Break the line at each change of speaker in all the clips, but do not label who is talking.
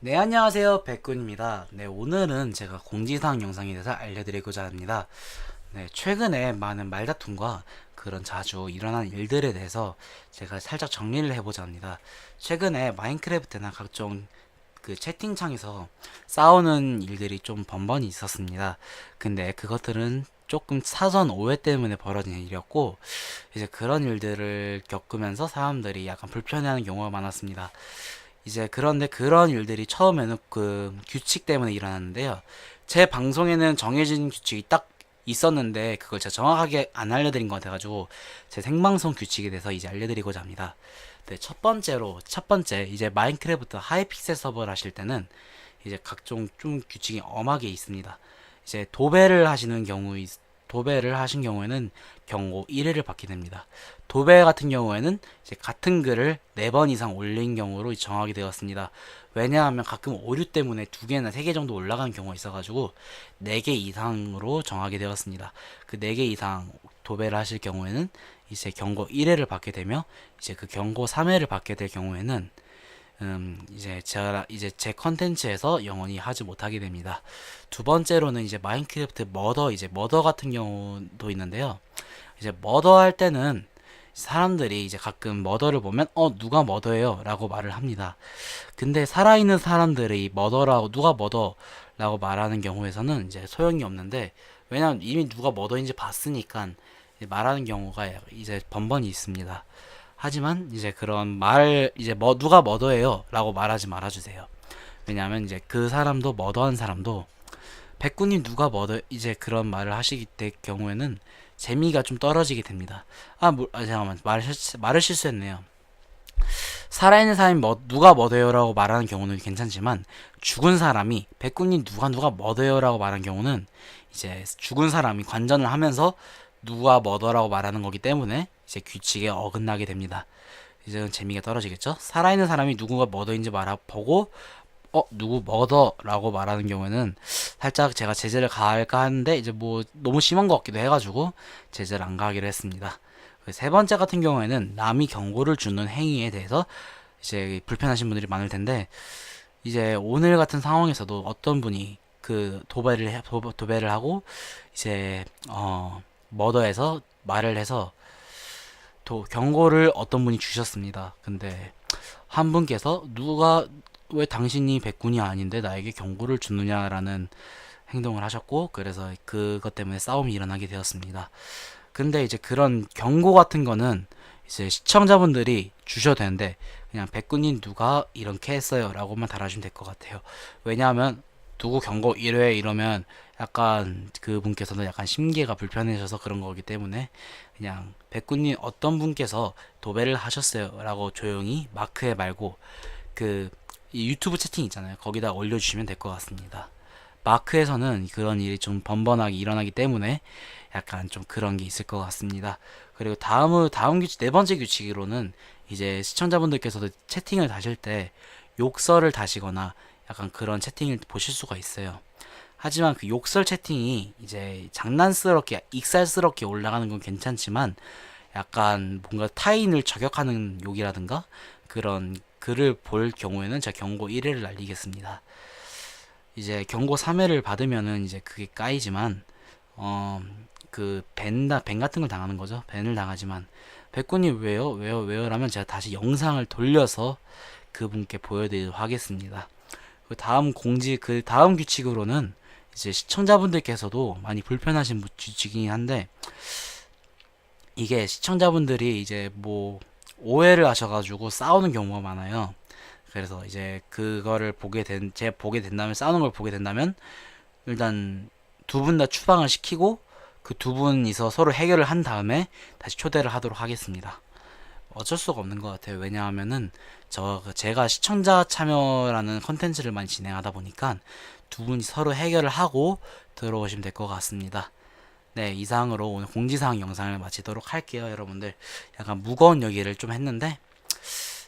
네, 안녕하세요. 백군입니다. 네, 오늘은 제가 공지사항 영상에 대해서 알려드리고자 합니다. 네, 최근에 많은 말다툼과 그런 자주 일어난 일들에 대해서 제가 살짝 정리를 해보자 합니다. 최근에 마인크래프트나 각종 그 채팅창에서 싸우는 일들이 좀 번번이 있었습니다. 근데 그것들은 조금 사전 오해 때문에 벌어진 일이었고, 이제 그런 일들을 겪으면서 사람들이 약간 불편해하는 경우가 많았습니다. 이제 그런데 그런 일들이 처음에는 그 규칙 때문에 일어났는데요. 제 방송에는 정해진 규칙이 딱 있었는데 그걸 제가 정확하게 안 알려드린 것 같아가지고 제 생방송 규칙에 대해서 이제 알려드리고자 합니다. 네, 첫 번째로 첫 번째 이제 마인크래프트 하이픽셀 서버를 하실 때는 이제 각종 좀 규칙이 엄하게 있습니다. 이제 도배를 하시는 경우 있- 도배를 하신 경우에는 경고 1회를 받게 됩니다. 도배 같은 경우에는 같은 글을 4번 이상 올린 경우로 정하게 되었습니다. 왜냐하면 가끔 오류 때문에 두 개나 세개 정도 올라가는 경우가 있어가지고 4개 이상으로 정하게 되었습니다. 그 4개 이상 도배를 하실 경우에는 이제 경고 1회를 받게 되며 이제 그 경고 3회를 받게 될 경우에는 음, 이제 제가 이제 제 컨텐츠에서 영원히 하지 못하게 됩니다. 두 번째로는 이제 마인크래프트 머더 이제 머더 같은 경우도 있는데요. 이제 머더 할 때는 사람들이 이제 가끔 머더를 보면 어 누가 머더예요라고 말을 합니다. 근데 살아있는 사람들이 머더라고 누가 머더라고 말하는 경우에서는 이제 소용이 없는데 왜냐면 이미 누가 머더인지 봤으니까 말하는 경우가 이제 번번이 있습니다. 하지만 이제 그런 말 이제 뭐 누가 머더예요라고 말하지 말아주세요. 왜냐하면 이제 그 사람도 머더한 사람도 백군님 누가 머더 이제 그런 말을 하시기 때 경우에는 재미가 좀 떨어지게 됩니다. 아, 뭐, 아 잠깐만 실수, 말을 실수했네요. 살아있는 사람이 뭐 누가 머더요라고 말하는 경우는 괜찮지만 죽은 사람이 백군님 누가 누가 머더요라고 말하는 경우는 이제 죽은 사람이 관전을 하면서 누가 머더라고 말하는 거기 때문에 이제 규칙에 어긋나게 됩니다. 이제 재미가 떨어지겠죠? 살아있는 사람이 누구가 머더인지 말하보고 어 누구 머더라고 말하는 경우에는 살짝 제가 제재를 가할까 하는데 이제 뭐 너무 심한 것 같기도 해가지고 제재를 안 가기로 했습니다. 그세 번째 같은 경우에는 남이 경고를 주는 행위에 대해서 이제 불편하신 분들이 많을 텐데 이제 오늘 같은 상황에서도 어떤 분이 그 도배를 해, 도, 도배를 하고 이제 어 머더에서 말을 해서 또 경고를 어떤 분이 주셨습니다. 근데 한 분께서 누가 왜 당신이 백군이 아닌데 나에게 경고를 주느냐라는 행동을 하셨고 그래서 그것 때문에 싸움이 일어나게 되었습니다. 근데 이제 그런 경고 같은 거는 이제 시청자분들이 주셔도 되는데 그냥 백군님 누가 이렇게 했어요 라고만 달아주면 될 것 같아요. 왜냐하면 누구 경고 1회 이러면 약간 그 분께서는 약간 심기가 불편해져서 그런 거기 때문에 그냥 백군님 어떤 분께서 도배를 하셨어요 라고 조용히 마크에 말고 그이 유튜브 채팅 있잖아요. 거기다 올려주시면 될 것 같습니다. 마크에서는 그런 일이 좀 번번하게 일어나기 때문에 약간 좀 그런 게 있을 것 같습니다. 그리고 다음은 다음 규칙 네 번째 규칙으로는 이제 시청자분들께서도 채팅을 다실 때 욕설을 다시거나 약간 그런 채팅을 보실 수가 있어요. 하지만 그 욕설 채팅이 이제 장난스럽게 익살스럽게 올라가는 건 괜찮지만 약간 뭔가 타인을 저격하는 욕이라든가 그런 글을 볼 경우에는 제가 경고 1회를 날리겠습니다. 이제 경고 3회를 받으면은 이제 그게 까이지만 어그 밴다 밴 같은 걸 당하는 거죠. 밴을 당하지만 백군님 왜요? 왜요? 왜요라면 제가 다시 영상을 돌려서 그분께 보여드리도록 하겠습니다. 그 다음 공지 그 다음 규칙으로는 이제 시청자분들께서도 많이 불편하신 규칙이긴 한데 이게 시청자분들이 이제 뭐 오해를 하셔가지고 싸우는 경우가 많아요. 그래서 이제 그거를 보게 된, 제 보게 된다면, 싸우는 걸 보게 된다면, 일단 두 분 다 추방을 시키고, 그 두 분이서 서로 해결을 한 다음에 다시 초대를 하도록 하겠습니다. 어쩔 수가 없는 것 같아요. 왜냐하면은, 저, 제가 시청자 참여라는 컨텐츠를 많이 진행하다 보니까, 두 분이 서로 해결을 하고 들어오시면 될 것 같습니다. 네, 이상으로 오늘 공지사항 영상을 마치도록 할게요, 여러분들. 약간 무거운 얘기를 좀 했는데,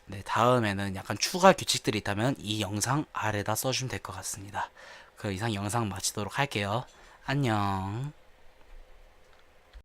네, 다음에는 약간 추가 규칙들이 있다면 이 영상 아래다 써주면 될 것 같습니다. 그 이상 영상 마치도록 할게요. 안녕.